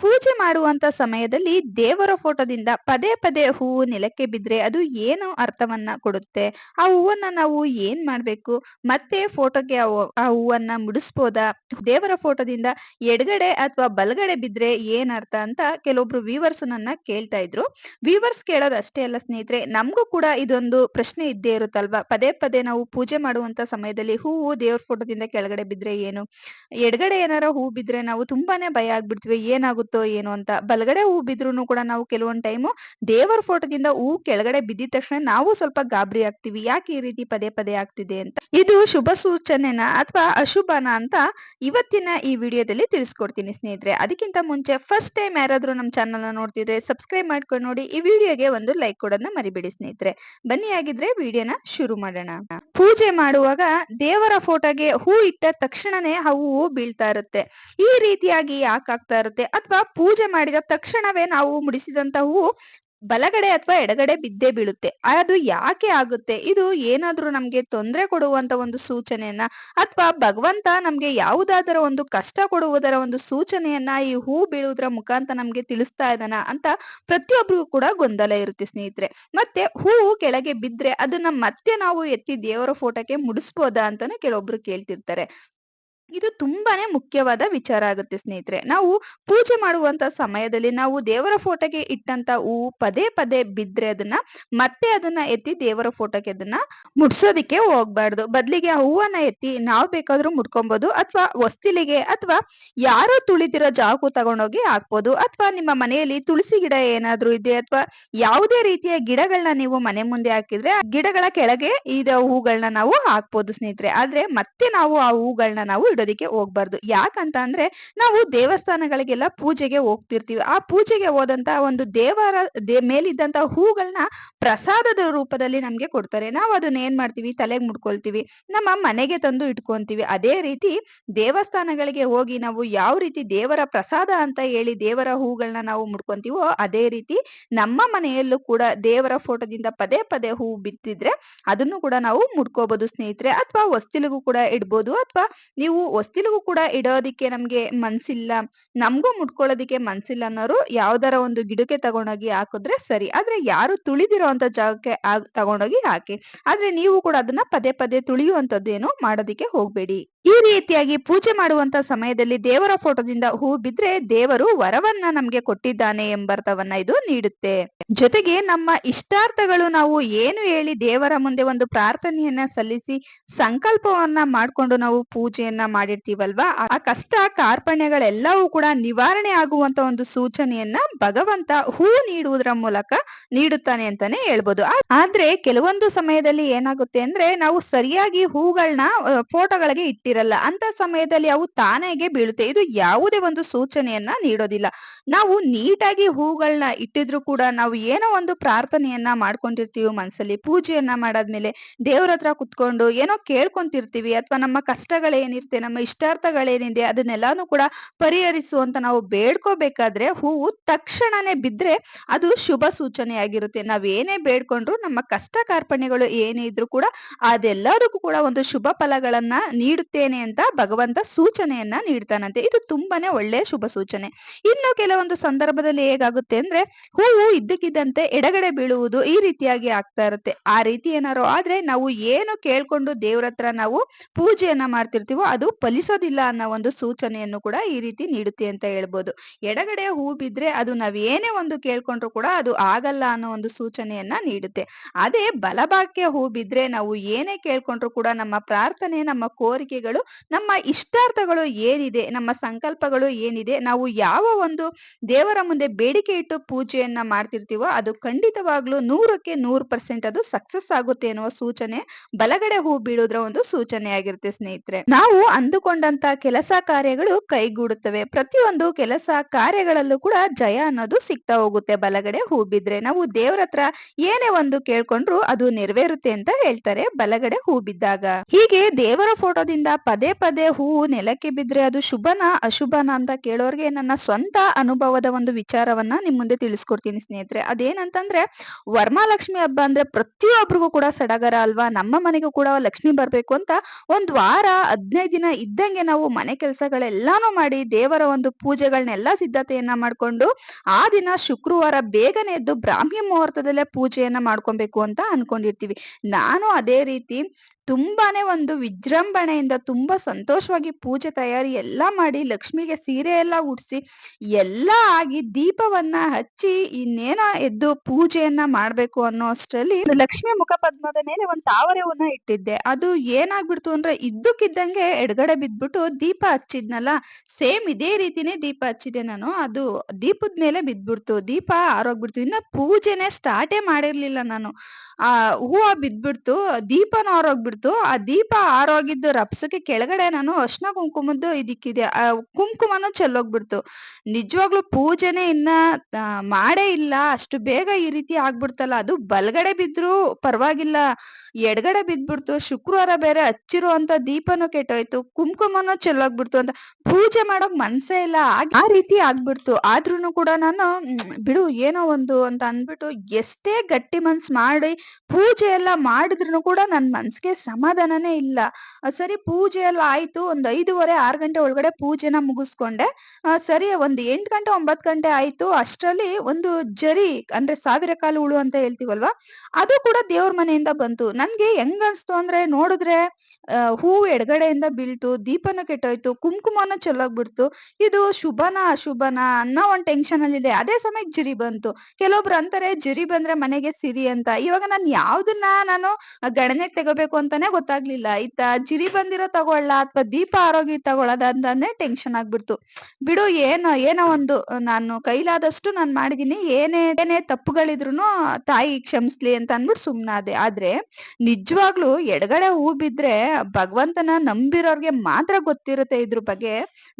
ಪೂಜೆ ಮಾಡುವಂತ ಸಮಯದಲ್ಲಿ ದೇವರ ಫೋಟೋದಿಂದ ಪದೇ ಪದೇ ಹೂವು ನೆಲಕ್ಕೆ ಬಿದ್ರೆ ಅದು ಏನು ಅರ್ಥವನ್ನ ಕೊಡುತ್ತೆ? ಆ ಹೂವನ್ನ ನಾವು ಏನ್ ಮಾಡ್ಬೇಕು? ಮತ್ತೆ ಫೋಟೋಗೆ ಆ ಹೂವನ್ನ ಮುಡಿಸ್ಬೋದಾ? ದೇವರ ಫೋಟೋದಿಂದ ಎಡಗಡೆ ಅಥವಾ ಬಲಗಡೆ ಬಿದ್ರೆ ಏನ್ ಅರ್ಥ ಅಂತ ಕೆಲವೊಬ್ರು ವೀವರ್ಸ್ ನನ್ನ ಕೇಳ್ತಾ ಇದ್ರು. ವೀವರ್ಸ್ ಕೇಳೋದು ಅಷ್ಟೇ ಅಲ್ಲ ಸ್ನೇಹಿತರೆ, ನಮಗೂ ಕೂಡ ಇದೊಂದು ಪ್ರಶ್ನೆ ಇದ್ದೇ ಇರುತ್ತಲ್ವಾ? ಪದೇ ಪದೇ ನಾವು ಪೂಜೆ ಮಾಡುವಂತ ಸಮಯದಲ್ಲಿ ಹೂವು ದೇವ್ರ ಫೋಟೋದಿಂದ ಕೆಳಗಡೆ ಬಿದ್ರೆ ಏನು? ಎಡಗಡೆ ಏನಾರ ಹೂ ಬಿದ್ರೆ ನಾವು ತುಂಬಾನೇ ಭಯ ಆಗ್ಬಿಡ್ತೀವಿ. ಏನಾಗುತ್ತೆ ಆಗುತ್ತೋ ಏನೋ ಅಂತ. ಬಲಗಡೆ ಹೂ ಬಿದ್ರು ಕೂಡ ನಾವು ಕೆಲವೊಂದ್ ಟೈಮು ದೇವರ ಫೋಟೋದಿಂದ ಹೂ ಕೆಳಗಡೆ ಬಿದ್ದಿದ ತಕ್ಷಣ ನಾವು ಸ್ವಲ್ಪ ಗಾಬರಿ ಆಗ್ತೀವಿ. ಯಾಕೆ ಈ ರೀತಿ ಪದೇ ಪದೇ ಆಗ್ತಿದೆ ಅಂತ. ಇದು ಶುಭ ಸೂಚನೆನ ಅಥವಾ ಅಶುಭನ ಅಂತ ಇವತ್ತಿನ ಈ ವಿಡಿಯೋದಲ್ಲಿ ತಿಳಿಸ್ಕೊಡ್ತೀನಿ ಸ್ನೇಹಿತರೆ. ಅದಕ್ಕಿಂತ ಮುಂಚೆ ಫಸ್ಟ್ ಟೈಮ್ ಯಾರಾದ್ರೂ ನಮ್ಮ ಚಾನಲ್ ನೋಡ್ತಿದ್ರೆ ಸಬ್ಸ್ಕ್ರೈಬ್ ಮಾಡ್ಕೊಂಡು ನೋಡಿ. ಈ ವಿಡಿಯೋಗೆ ಒಂದು ಲೈಕ್ ಕೊಡೋದನ್ನ ಮರಿಬೇಡಿ ಸ್ನೇಹಿತರೆ. ಬನ್ನಿ ಆಗಿದ್ರೆ ವಿಡಿಯೋನ ಶುರು ಮಾಡೋಣ. ಪೂಜೆ ಮಾಡುವಾಗ ದೇವರ ಫೋಟೋಗೆ ಹೂ ಇಟ್ಟ ತಕ್ಷಣನೇ ಆ ಹೂವು ಬೀಳ್ತಾ ಇರುತ್ತೆ. ಈ ರೀತಿಯಾಗಿ ಯಾಕಾಗ್ತಾ ಇರುತ್ತೆ ಅಥವಾ ಪೂಜೆ ಮಾಡಿದ ತಕ್ಷಣವೇ ನಾವು ಮುಡಿಸಿದಂತ ಹೂವು ಬಲಗಡೆ ಅಥವಾ ಎಡಗಡೆ ಬಿದ್ದೇ ಬೀಳುತ್ತೆ. ಅದು ಯಾಕೆ ಆಗುತ್ತೆ? ಇದು ಏನಾದ್ರೂ ನಮ್ಗೆ ತೊಂದರೆ ಕೊಡುವಂತ ಒಂದು ಸೂಚನೆಯನ್ನ ಅಥವಾ ಭಗವಂತ ನಮ್ಗೆ ಯಾವುದಾದರ ಒಂದು ಕಷ್ಟ ಕೊಡುವುದರ ಒಂದು ಸೂಚನೆಯನ್ನ ಈ ಹೂ ಬೀಳುವುದರ ಮುಖಾಂತರ ನಮ್ಗೆ ತಿಳಿಸ್ತಾ ಇದ್ದಾನ ಅಂತ ಪ್ರತಿಯೊಬ್ಬರಿಗೂ ಕೂಡ ಗೊಂದಲ ಇರುತ್ತೆ ಸ್ನೇಹಿತರೆ. ಮತ್ತೆ ಹೂವು ಕೆಳಗೆ ಬಿದ್ರೆ ಅದನ್ನ ಮತ್ತೆ ನಾವು ಎತ್ತಿ ದೇವರ ಫೋಟೋಕ್ಕೆ ಮುಡಿಸ್ಬೋದಾ ಅಂತಾನೆ ಕೆಲವೊಬ್ರು ಕೇಳ್ತಿರ್ತಾರೆ. ಇದು ತುಂಬಾನೇ ಮುಖ್ಯವಾದ ವಿಚಾರ ಆಗುತ್ತೆ ಸ್ನೇಹಿತರೆ. ನಾವು ಪೂಜೆ ಮಾಡುವಂತ ಸಮಯದಲ್ಲಿ ನಾವು ದೇವರ ಫೋಟೋಗೆ ಇಟ್ಟಂತ ಹೂವು ಪದೇ ಪದೇ ಬಿದ್ರೆ ಅದನ್ನ ಮತ್ತೆ ಅದನ್ನ ಎತ್ತಿ ದೇವರ ಫೋಟೋಗೆ ಅದನ್ನ ಮುಡ್ಸೋದಿಕ್ಕೆ ಹೋಗ್ಬಾರ್ದು. ಬದ್ಲಿಗೆ ಆ ಹೂವನ್ನ ಎತ್ತಿ ನಾವ್ ಬೇಕಾದ್ರೂ ಮುಡ್ಕೊಂಬೋದು ಅಥವಾ ಹೊಸ್ತಿಲಿಗೆ ಅಥವಾ ಯಾರೋ ತುಳಿದಿರೋ ಜಾಗು ತಗೊಂಡೋಗಿ ಹಾಕ್ಬೋದು ಅಥವಾ ನಿಮ್ಮ ಮನೆಯಲ್ಲಿ ತುಳಸಿ ಗಿಡ ಏನಾದ್ರೂ ಇದೆ ಅಥವಾ ಯಾವುದೇ ರೀತಿಯ ಗಿಡಗಳನ್ನ ನೀವು ಮನೆ ಮುಂದೆ ಹಾಕಿದ್ರೆ ಗಿಡಗಳ ಕೆಳಗೆ ಇದ ಹೂಗಳನ್ನ ನಾವು ಹಾಕ್ಬೋದು ಸ್ನೇಹಿತರೆ. ಆದ್ರೆ ಮತ್ತೆ ನಾವು ಆ ಹೂಗಳನ್ನ ನಾವು ಇಡೋದಿಕ್ಕೆ ಹೋಗ್ಬಾರ್ದು. ಯಾಕಂತ ಅಂದ್ರೆ ನಾವು ದೇವಸ್ಥಾನಗಳಿಗೆಲ್ಲ ಪೂಜೆಗೆ ಹೋಗ್ತಿರ್ತೀವಿ. ಆ ಪೂಜೆಗೆ ಹೋದಂತ ಒಂದು ದೇವರ ಮೇಲಿದ್ದಂತ ಹೂಗಳನ್ನ ಪ್ರಸಾದದ ರೂಪದಲ್ಲಿ ನಮ್ಗೆ ಕೊಡ್ತಾರೆ. ನಾವು ಅದನ್ನ ಏನ್ ಮಾಡ್ತೀವಿ? ತಲೆಗೆ ಮುಡ್ಕೊಳ್ತೀವಿ. ನಮ್ಮ ಮನೆಗೆ ತಂದು ಇಟ್ಕೊಂತೀವಿ. ಅದೇ ರೀತಿ ದೇವಸ್ಥಾನಗಳಿಗೆ ಹೋಗಿ ನಾವು ಯಾವ ರೀತಿ ದೇವರ ಪ್ರಸಾದ ಅಂತ ಹೇಳಿ ದೇವರ ಹೂಗಳನ್ನ ನಾವು ಮುಡ್ಕೊಂತೀವೋ ಅದೇ ರೀತಿ ನಮ್ಮ ಮನೆಯಲ್ಲೂ ಕೂಡ ದೇವರ ಫೋಟೋದಿಂದ ಪದೇ ಪದೇ ಹೂ ಬಿತ್ತಿದ್ರೆ ಅದನ್ನು ಕೂಡ ನಾವು ಮುಡ್ಕೋಬಹುದು ಸ್ನೇಹಿತರೆ. ಅಥವಾ ಹೊಸ್ತಿಲಿಗೂ ಕೂಡ ಇಡ್ಬೋದು. ಅಥವಾ ನೀವು ಹೊಸ್ತಿಲಿಗೂ ಕೂಡ ಇಡೋದಿಕ್ಕೆ ನಮ್ಗೆ ಮನ್ಸಿಲ್ಲ. ನಮ್ಗೂ ಮುಟ್ಕೊಳ್ಳೋದಿಕ್ಕೆ ಮನ್ಸಿಲ್ಲ ಅನ್ನೋರು ಯಾವ್ದಾರ ಒಂದು ಗಿಡಕ್ಕೆ ತಗೊಂಡೋಗಿ ಹಾಕಿದ್ರೆ ಸರಿ. ಆದ್ರೆ ಯಾರು ತುಳಿದಿರೋ ಅಂತ ಜಾಗಕ್ಕೆ ತಗೊಂಡೋಗಿ ಹಾಕಿ. ಆದ್ರೆ ನೀವು ಕೂಡ ಅದನ್ನ ಪದೇ ಪದೇ ತುಳಿಯುವಂತದ್ದೇನು ಮಾಡೋದಿಕ್ಕೆ ಹೋಗ್ಬೇಡಿ. ಈ ರೀತಿಯಾಗಿ ಪೂಜೆ ಮಾಡುವಂತ ಸಮಯದಲ್ಲಿ ದೇವರ ಫೋಟೋದಿಂದ ಹೂ ಬಿದ್ರೆ ದೇವರು ವರವನ್ನ ನಮ್ಗೆ ಕೊಟ್ಟಿದ್ದಾನೆ ಎಂಬರ್ಥವನ್ನ ಇದು ನೀಡುತ್ತೆ. ಜೊತೆಗೆ ನಮ್ಮ ಇಷ್ಟಾರ್ಥಗಳು ನಾವು ಏನು ಹೇಳಿ ದೇವರ ಮುಂದೆ ಒಂದು ಪ್ರಾರ್ಥನೆಯನ್ನ ಸಲ್ಲಿಸಿ ಸಂಕಲ್ಪವನ್ನ ಮಾಡ್ಕೊಂಡು ನಾವು ಪೂಜೆಯನ್ನ ಮಾಡಿರ್ತೀವಲ್ವಾ? ಆ ಕಷ್ಟ, ಕಾರ್ಪಣ್ಯಗಳೆಲ್ಲವೂ ಕೂಡ ನಿವಾರಣೆ ಆಗುವಂತ ಒಂದು ಸೂಚನೆಯನ್ನ ಭಗವಂತ ಹೂ ನೀಡುವುದರ ಮೂಲಕ ನೀಡುತ್ತಾನೆ ಅಂತಾನೆ ಹೇಳ್ಬೋದು. ಆದ್ರೆ ಕೆಲವೊಂದು ಸಮಯದಲ್ಲಿ ಏನಾಗುತ್ತೆ ಅಂದ್ರೆ ನಾವು ಸರಿಯಾಗಿ ಹೂಗಳನ್ನ ಫೋಟೋಗಳಿಗೆ ಇಟ್ಟಿರ ಇರಲ್ಲ ಅಂತ ಸಮಯದಲ್ಲಿ ಅವು ತಾನೇಗೆ ಬೀಳುತ್ತೆ. ಇದು ಯಾವುದೇ ಒಂದು ಸೂಚನೆಯನ್ನ ನೀಡೋದಿಲ್ಲ. ನಾವು ನೀಟಾಗಿ ಹೂಗಳನ್ನ ಇಟ್ಟಿದ್ರು ಕೂಡ ನಾವು ಏನೋ ಒಂದು ಪ್ರಾರ್ಥನೆಯನ್ನ ಮಾಡ್ಕೊಂಡಿರ್ತೀವಿ ಮನಸ್ಸಲ್ಲಿ ಪೂಜೆಯನ್ನ ಮಾಡಾದ್ಮೇಲೆ ದೇವ್ರ ಹತ್ರ ಕುತ್ಕೊಂಡು ಏನೋ ಕೇಳ್ಕೊಂತಿರ್ತೀವಿ. ಅಥವಾ ನಮ್ಮ ಕಷ್ಟಗಳೇನಿರುತ್ತೆ, ನಮ್ಮ ಇಷ್ಟಾರ್ಥಗಳೇನಿದೆ ಅದನ್ನೆಲ್ಲಾನು ಕೂಡ ಪರಿಹರಿಸುವಂತ ನಾವು ಬೇಡ್ಕೋಬೇಕಾದ್ರೆ ಹೂವು ತಕ್ಷಣನೇ ಬಿದ್ರೆ ಅದು ಶುಭ ಸೂಚನೆಯಾಗಿರುತ್ತೆ. ನಾವ್ ಏನೇ ಬೇಡ್ಕೊಂಡ್ರು ನಮ್ಮ ಕಷ್ಟ ಕಾರ್ಪಣ್ಯಗಳು ಏನೇ ಇದ್ರು ಕೂಡ ಅದೆಲ್ಲದಕ್ಕೂ ಕೂಡ ಒಂದು ಶುಭ ಫಲಗಳನ್ನ ಅಂತ ಭಗವಂತ ಸೂಚನೆಯನ್ನ ನೀಡ್ತಾನಂತೆ. ಇದು ತುಂಬಾನೇ ಒಳ್ಳೆಯ ಶುಭ ಸೂಚನೆ. ಇನ್ನು ಕೆಲವೊಂದು ಸಂದರ್ಭದಲ್ಲಿ ಹೇಗಾಗುತ್ತೆ ಅಂದ್ರೆ ಹೂವು ಇದ್ದಕ್ಕಿದ್ದಂತೆ ಎಡಗಡೆ ಬೀಳುವುದು ಈ ರೀತಿಯಾಗಿ ಆಗ್ತಾ ಇರುತ್ತೆ. ಆ ರೀತಿ ಏನಾರು ಆದ್ರೆ ನಾವು ಏನು ಕೇಳ್ಕೊಂಡು ದೇವ್ರ ನಾವು ಪೂಜೆಯನ್ನ ಮಾಡ್ತಿರ್ತೀವೋ ಅದು ಫಲಿಸೋದಿಲ್ಲ ಅನ್ನೋ ಒಂದು ಸೂಚನೆಯನ್ನು ಕೂಡ ಈ ರೀತಿ ನೀಡುತ್ತೆ ಅಂತ ಹೇಳ್ಬೋದು. ಎಡಗಡೆ ಹೂ ಬಿದ್ರೆ ಅದು ನಾವ್ ಏನೇ ಒಂದು ಕೇಳ್ಕೊಂಡ್ರು ಕೂಡ ಅದು ಆಗಲ್ಲ ಅನ್ನೋ ಒಂದು ಸೂಚನೆಯನ್ನ ನೀಡುತ್ತೆ. ಅದೇ ಬಲಭಾಗ್ಯ ಹೂ ಬಿದ್ರೆ ನಾವು ಏನೇ ಕೇಳ್ಕೊಂಡ್ರು ಕೂಡ ನಮ್ಮ ಪ್ರಾರ್ಥನೆ, ನಮ್ಮ ಕೋರಿಕೆಗಳು ನಮ್ಮ ಇಷ್ಟಾರ್ಥಗಳು ಏನಿದೆ, ನಮ್ಮ ಸಂಕಲ್ಪಗಳು ಏನಿದೆ, ನಾವು ಯಾವ ಒಂದು ದೇವರ ಮುಂದೆ ಬೇಡಿಕೆ ಇಟ್ಟು ಪೂಜೆಯನ್ನ ಮಾಡ್ತಿರ್ತೀವೋ ಅದು ಖಂಡಿತವಾಗ್ಲೂ ನೂರಕ್ಕೆ ನೂರ್ ಪರ್ಸೆಂಟ್ ಅದು ಸಕ್ಸಸ್ ಆಗುತ್ತೆ ಅನ್ನುವ ಸೂಚನೆ, ಬಲಗಡೆ ಹೂ ಬೀಳೋದ್ರ ಒಂದು ಸೂಚನೆ ಆಗಿರುತ್ತೆ ಸ್ನೇಹಿತರೆ. ನಾವು ಅಂದುಕೊಂಡಂತ ಕೆಲಸ ಕಾರ್ಯಗಳು ಕೈಗೂಡುತ್ತವೆ. ಪ್ರತಿಯೊಂದು ಕೆಲಸ ಕಾರ್ಯಗಳಲ್ಲೂ ಕೂಡ ಜಯ ಅನ್ನೋದು ಸಿಗ್ತಾ ಹೋಗುತ್ತೆ ಬಲಗಡೆ ಹೂ ಬಿದ್ರೆ. ನಾವು ದೇವ್ರ ಹತ್ರ ಏನೇ ಒಂದು ಕೇಳ್ಕೊಂಡ್ರು ಅದು ನೆರವೇರುತ್ತೆ ಅಂತ ಹೇಳ್ತಾರೆ ಬಲಗಡೆ ಹೂ ಬಿದ್ದಾಗ. ಹೀಗೆ ದೇವರ ಫೋಟೋದಿಂದ ಪದೇ ಪದೇ ಹೂವು ನೆಲಕ್ಕೆ ಬಿದ್ರೆ ಅದು ಶುಭನ, ಅಶುಭನ ಅಂತ ಕೇಳೋರ್ಗೆ ನನ್ನ ಸ್ವಂತ ಅನುಭವದ ಒಂದು ವಿಚಾರವನ್ನ ನಿಮ್ ಮುಂದೆ ತಿಳಿಸ್ಕೊಡ್ತೀನಿ ಸ್ನೇಹಿತರೆ. ಅದೇನಂತಂದ್ರೆ, ವರ್ಮಾಲಕ್ಷ್ಮಿ ಹಬ್ಬ ಅಂದ್ರೆ ಪ್ರತಿಯೊಬ್ಬರಿಗೂ ಕೂಡ ಸಡಗರ ಅಲ್ವಾ? ನಮ್ಮ ಮನೆಗೂ ಕೂಡ ಲಕ್ಷ್ಮಿ ಬರ್ಬೇಕು ಅಂತ ಒಂದ್ ವಾರ, ಹದಿನೈದು ದಿನ ಇದ್ದಂಗೆ ನಾವು ಮನೆ ಕೆಲಸಗಳೆಲ್ಲಾನು ಮಾಡಿ ದೇವರ ಒಂದು ಪೂಜೆಗಳನ್ನೆಲ್ಲ ಸಿದ್ಧತೆಯನ್ನ ಮಾಡ್ಕೊಂಡು, ಆ ದಿನ ಶುಕ್ರವಾರ ಬೇಗನೆ ಎದ್ದು ಬ್ರಾಹ್ಮಿ ಮುಹೂರ್ತದಲ್ಲೇ ಪೂಜೆಯನ್ನ ಮಾಡ್ಕೊಬೇಕು ಅಂತ ಅನ್ಕೊಂಡಿರ್ತೀವಿ. ನಾನು ಅದೇ ರೀತಿ ತುಂಬಾನೇ ಒಂದು ವಿಜೃಂಭಣೆಯಿಂದ ತುಂಬಾ ಸಂತೋಷವಾಗಿ ಪೂಜೆ ತಯಾರಿ ಎಲ್ಲಾ ಮಾಡಿ ಲಕ್ಷ್ಮಿಗೆ ಸೀರೆ ಎಲ್ಲ ಉಡ್ಸಿ ಎಲ್ಲ ಆಗಿ ದೀಪವನ್ನ ಹಚ್ಚಿ ಇನ್ನೇನೋ ಎದ್ದು ಪೂಜೆಯನ್ನ ಮಾಡ್ಬೇಕು ಅನ್ನೋ ಅಷ್ಟರಲ್ಲಿ ಲಕ್ಷ್ಮಿ ಮುಖ ಪದ್ಮದ ಮೇಲೆ ಒಂದು ತಾವರೆವನ್ನ ಇಟ್ಟಿದ್ದೆ. ಅದು ಏನಾಗ್ಬಿಡ್ತು ಅಂದ್ರೆ ಇದ್ದಕ್ಕಿದ್ದಂಗೆ ಎಡಗಡೆ ಬಿದ್ಬಿಟ್ಟು ದೀಪ ಹಚ್ಚಿದ್ನಲ್ಲ, ಸೇಮ್ ಇದೇ ರೀತಿನೇ ದೀಪ ಹಚ್ಚಿದೆ ನಾನು. ಅದು ದೀಪದ ಮೇಲೆ ಬಿದ್ಬಿಡ್ತು. ದೀಪ ಆರೋಗ್ಬಿಡ್ತು. ಇನ್ನ ಪೂಜೆನೆ ಸ್ಟಾರ್ಟೇ ಮಾಡಿರ್ಲಿಲ್ಲ ನಾನು. ಆ ಹೂವ ಬಿದ್ಬಿಡ್ತು. ದೀಪನ ಆರೋಗ್ಬಿಡ್ತು. ಆ ದೀಪ ಆರೋಗಿದ್ದು ರಪ್ಸಕ್ಕೆ ಕೆಳಗಡೆ ನಾನು ಅರ್ಶನ ಕುಂಕುಮದ್ದು ಇದಕ್ಕಿದೆ. ಆ ಕುಂಕುಮನು ಚೆಲ್ಲೋಗ್ಬಿಡ್ತು. ನಿಜವಾಗ್ಲೂ ಪೂಜೆನೆ ಇನ್ನ ಮಾಡೇ ಇಲ್ಲ. ಅಷ್ಟು ಬೇಗ ಈ ರೀತಿ ಆಗ್ಬಿಡ್ತಲ್ಲ. ಅದು ಬಲ್ಗಡೆ ಬಿದ್ರು ಪರವಾಗಿಲ್ಲ. ಎಡಗಡೆ ಬಿದ್ಬಿಡ್ತು. ಶುಕ್ರವಾರ ಬೇರೆ ಹಚ್ಚಿರುವಂತ ದೀಪನೂ ಕೆಟ್ಟೋಯ್ತು. ಕುಂಕುಮನು ಚೆಲ್ಲೋಗ್ಬಿಡ್ತು ಅಂತ. ಪೂಜೆ ಮಾಡೋಕ್ ಮನ್ಸೇ ಇಲ್ಲ. ಆ ರೀತಿ ಆಗ್ಬಿಡ್ತು. ಆದ್ರೂನು ಕೂಡ ನಾನು ಬಿಡು, ಏನೋ ಒಂದು ಅಂತ ಅಂದ್ಬಿಟ್ಟು ಎಷ್ಟೇ ಗಟ್ಟಿ ಮನ್ಸ್ ಮಾಡಿ ಪೂಜೆ ಎಲ್ಲ ಮಾಡಿದ್ರು ಕೂಡ ನನ್ ಮನ್ಸಿಗೆ ಸಮಾಧಾನನೇ ಇಲ್ಲ. ಸರಿ ಪೂಜೆ ಎಲ್ಲ ಆಯ್ತು, ಒಂದ್ ಐದೂವರೆ, ಆರ್ ಗಂಟೆ ಒಳಗಡೆ ಪೂಜೆನ ಮುಗಿಸ್ಕೊಂಡೆ. ಸರಿ ಒಂದ್ ಎಂಟ್ ಗಂಟೆ ಒಂಬತ್ ಗಂಟೆ ಆಯ್ತು. ಅಷ್ಟ್ರಲ್ಲಿ ಒಂದು ಜರಿ, ಅಂದ್ರೆ ಸಾವಿರ ಕಾಲು ಹುಳು ಅಂತ ಹೇಳ್ತೀವಲ್ವಾ, ಅದು ಕೂಡ ದೇವ್ರ ಮನೆಯಿಂದ ಬಂತು. ನನ್ಗೆ ಹೆಂಗ್ ಅನ್ಸ್ತು ಅಂದ್ರೆ ನೋಡಿದ್ರೆ ಹೂವು ಎಡಗಡೆಯಿಂದ ಬೀಳ್ತು, ದೀಪನ ಕೆಟ್ಟೋಯ್ತು, ಕುಂಕುಮನ ಚೆಲ್ಲೋಗ್ಬಿಡ್ತು. ಇದು ಶುಭನಾ ಅಶುಭನಾ ಅನ್ನೋ ಒಂದ್ ಟೆನ್ಷನ್ ಅಲ್ಲಿ ಇದೆ. ಅದೇ ಸಮಯಕ್ಕೆ ಜಿರಿ ಬಂತು. ಕೆಲವೊಬ್ರು ಅಂತಾರೆ, ಜಿರಿ ಬಂದ್ರೆ ಮನೆಗೆ ಸಿರಿ ಅಂತ. ಇವಾಗ ನಾನ್ ಯಾವ್ದನ್ನ ನಾನು ಗಣನೆಗೆ ತಗೋಬೇಕು ಅಂತಾನೆ ಗೊತ್ತಾಗ್ಲಿಲ್ಲ. ಈತ ಚಿರಿ ಬಂದಿರೋ ತಗೊಳ್ಳ ಅಥವಾ ದೀಪ ಆರೋಗ್ಯ ತಗೊಳ್ಳೋದ ಅಂತಾನೆ ಟೆನ್ಷನ್ ಆಗ್ಬಿಡ್ತು. ಬಿಡು, ಏನೋ ಏನೋ ಒಂದು, ನಾನು ಕೈಲಾದಷ್ಟು ನಾನು ಮಾಡಿದೀನಿ. ಏನೇ ಏನೇ ತಪ್ಪುಗಳಿದ್ರು ತಾಯಿ ಕ್ಷಮಿಸ್ಲಿ ಅಂತ ಅನ್ಬಿಟ್ಟು ಸುಮ್ಮನಾದೆ ಆದ್ರೆ ನಿಜವಾಗ್ಲೂ ಎಡಗಡೆ ಹೂ ಬಿದ್ರೆ ಭಗವಂತನ ನಂಬಿರೋರ್ಗೆ ಮಾತ್ರ ಗೊತ್ತಿರುತ್ತೆ ಇದ್ರ ಬಗ್ಗೆ.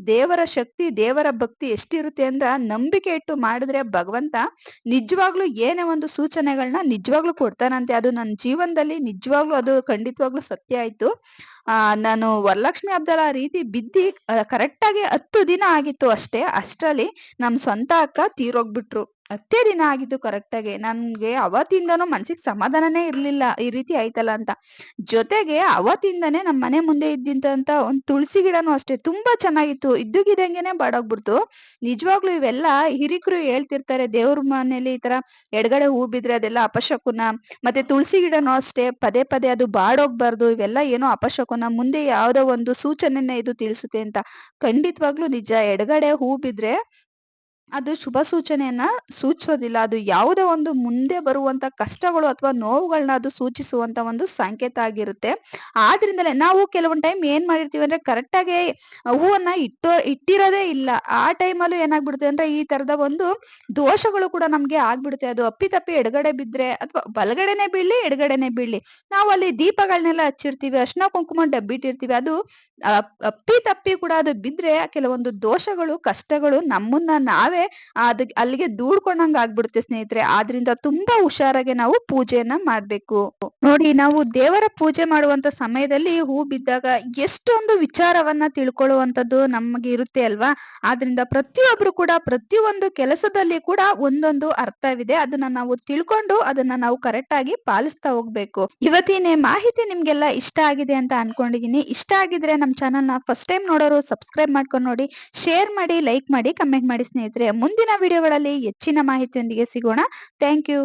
ದೇವರ ಶಕ್ತಿ, ದೇವರ ಭಕ್ತಿ ಎಷ್ಟಿರುತ್ತೆ ಅಂದ್ರ ನಂಬಿಕೆ ಇಟ್ಟು ಮಾಡಿದ್ರೆ ಭಗವಂತ ನಿಜವಾಗ್ಲೂ ಏನೇ ಒಂದು ಸೂಚನೆಗಳನ್ನ ನಿಜವಾಗ್ಲೂ ಕೊಡ್ತಾನಂತೆ. ಅದು ನನ್ನ ಜೀವನದಲ್ಲಿ ನಿಜವಾಗ್ಲೂ ಅದು ಖಂಡಿತವಾಗ್ಲೂ ಸತ್ಯ ಆಯ್ತು. ಆ, ನಾನು ವರಲಕ್ಷ್ಮಿ ಹಬ್ಬದಲ್ಲಿ ಆ ರೀತಿ ಬಿದ್ದಿ ಕರೆಕ್ಟ್ ಆಗಿ ಹತ್ತು ದಿನ ಆಗಿತ್ತು ಅಷ್ಟೇ. ಅಷ್ಟ್ರಲ್ಲಿ ನಮ್ ಸ್ವಂತ ಅಕ್ಕ ತೀರೋಗ್ಬಿಟ್ರು. ಹತ್ತೇ ದಿನ ಆಗಿತ್ತು ಕರೆಕ್ಟಾಗಿ ನನ್ಗೆ ಅವತ್ತಿಂದನೂ ಮನ್ಸಿಗೆ ಸಮಾಧಾನನೇ ಇರ್ಲಿಲ್ಲ, ಈ ರೀತಿ ಆಯ್ತಲ್ಲ ಅಂತ. ಜೊತೆಗೆ ಅವತ್ತಿಂದನೇ ನಮ್ ಮನೆ ಮುಂದೆ ಇದ್ದಿದ್ದಂತ ಒಂದ್ ತುಳಸಿ ಗಿಡನೂ ಅಷ್ಟೇ, ತುಂಬಾ ಚೆನ್ನಾಗಿತ್ತು. ಇದ್ದಗಿದಂಗೆನೆ ಬಾಡೋಗ್ಬಿಡ್ತು. ನಿಜವಾಗ್ಲೂ ಇವೆಲ್ಲ ಹಿರಿಕರು ಹೇಳ್ತಿರ್ತಾರೆ, ದೇವ್ರ ಮನೇಲಿ ಈ ತರ ಎಡಗಡೆ ಹೂ ಬಿದ್ರೆ ಅದೆಲ್ಲ ಅಪಶಕುನ, ಮತ್ತೆ ತುಳಸಿ ಗಿಡನೂ ಅಷ್ಟೇ, ಪದೇ ಪದೇ ಅದು ಬಾಡೋಗ್ಬಾರ್ದು, ಇವೆಲ್ಲ ಏನೋ ಅಪಶಕುನ, ಮುಂದೆ ಯಾವ್ದೋ ಒಂದು ಸೂಚನೆನ ಇದು ತಿಳಿಸುತ್ತೆ ಅಂತ. ಖಂಡಿತವಾಗ್ಲೂ ನಿಜ, ಎಡಗಡೆ ಹೂ ಬಿದ್ರೆ ಅದು ಶುಭ ಸೂಚನೆಯನ್ನ ಸೂಚಿಸೋದಿಲ್ಲ. ಅದು ಯಾವುದೋ ಒಂದು ಮುಂದೆ ಬರುವಂತ ಕಷ್ಟಗಳು ಅಥವಾ ನೋವುಗಳನ್ನ ಅದು ಸೂಚಿಸುವಂತ ಒಂದು ಸಂಕೇತ ಆಗಿರುತ್ತೆ. ಆದ್ರಿಂದಲೇ ನಾವು ಕೆಲವೊಂದು ಟೈಮ್ ಏನ್ ಮಾಡಿರ್ತೀವಿ ಅಂದ್ರೆ ಕರೆಕ್ಟ್ ಆಗಿ ಹೂವನ್ನ ಇಟ್ಟೋ, ಇಟ್ಟಿರೋದೇ ಇಲ್ಲ. ಆ ಟೈಮಲ್ಲೂ ಏನಾಗ್ಬಿಡುತ್ತೆ ಅಂದ್ರೆ ಈ ತರದ ಒಂದು ದೋಷಗಳು ಕೂಡ ನಮ್ಗೆ ಆಗ್ಬಿಡುತ್ತೆ. ಅದು ಅಪ್ಪಿತಪ್ಪಿ ಎಡಗಡೆ ಬಿದ್ರೆ ಅಥವಾ ಬಲಗಡೆನೆ ಬೀಳ್ಲಿ, ಎಡಗಡೆನೆ ಬೀಳ್ಲಿ. ನಾವು ಅಲ್ಲಿ ದೀಪಗಳನ್ನೆಲ್ಲ ಹಚ್ಚಿರ್ತೀವಿ, ಅರ್ಶನ ಕುಂಕುಮ ಡಬ್ಬಿಟ್ಟಿರ್ತೀವಿ. ಅದು ಅಪ್- ಅಪ್ಪಿ ತಪ್ಪಿ ಕೂಡ ಅದು ಬಿದ್ರೆ ಕೆಲವೊಂದು ದೋಷಗಳು, ಕಷ್ಟಗಳು ನಮ್ಮನ್ನ ನಾವೇ ಅದಕ್ ಅಲ್ಲಿಗೆ ದೂಡ್ಕೊಂಡಂಗ್ ಆಗ್ಬಿಡುತ್ತೆ ಸ್ನೇಹಿತರೆ. ಆದ್ರಿಂದ ತುಂಬಾ ಹುಷಾರಾಗಿ ನಾವು ಪೂಜೆಯನ್ನ ಮಾಡ್ಬೇಕು. ನೋಡಿ, ನಾವು ದೇವರ ಪೂಜೆ ಮಾಡುವಂತ ಸಮಯದಲ್ಲಿ ಹೂ ಬಿದ್ದಾಗ ಎಷ್ಟೊಂದು ವಿಚಾರವನ್ನ ತಿಳ್ಕೊಳ್ಳುವಂತದ್ದು ನಮಗೆ ಇರುತ್ತೆ ಅಲ್ವಾ? ಆದ್ರಿಂದ ಪ್ರತಿಯೊಬ್ರು ಕೂಡ ಪ್ರತಿಯೊಂದು ಕೆಲಸದಲ್ಲಿ ಕೂಡ ಒಂದೊಂದು ಅರ್ಥವಿದೆ. ಅದನ್ನ ನಾವು ತಿಳ್ಕೊಂಡು ಅದನ್ನ ನಾವು ಕರೆಕ್ಟ್ ಆಗಿ ಪಾಲಿಸ್ತಾ ಹೋಗ್ಬೇಕು. ಇವತ್ತಿನ ಮಾಹಿತಿ ನಿಮ್ಗೆಲ್ಲ ಇಷ್ಟ ಆಗಿದೆ ಅಂತ ಅನ್ಕೊಂಡಿದೀನಿ. ಇಷ್ಟ ಆಗಿದ್ರೆ ನಮ್ ಚಾನಲ್ನ ಫಸ್ಟ್ ಟೈಮ್ ನೋಡೋರು ಸಬ್ಸ್ಕ್ರೈಬ್ ಮಾಡ್ಕೊಂಡು ನೋಡಿ, ಶೇರ್ ಮಾಡಿ, ಲೈಕ್ ಮಾಡಿ, ಕಮೆಂಟ್ ಮಾಡಿ ಸ್ನೇಹಿತರೆ. ಮುಂದಿನ ವಿಡಿಯೋಗಳಲ್ಲಿ ಹೆಚ್ಚಿನ ಮಾಹಿತಿಯೊಂದಿಗೆ ಸಿಗೋಣ. Thank you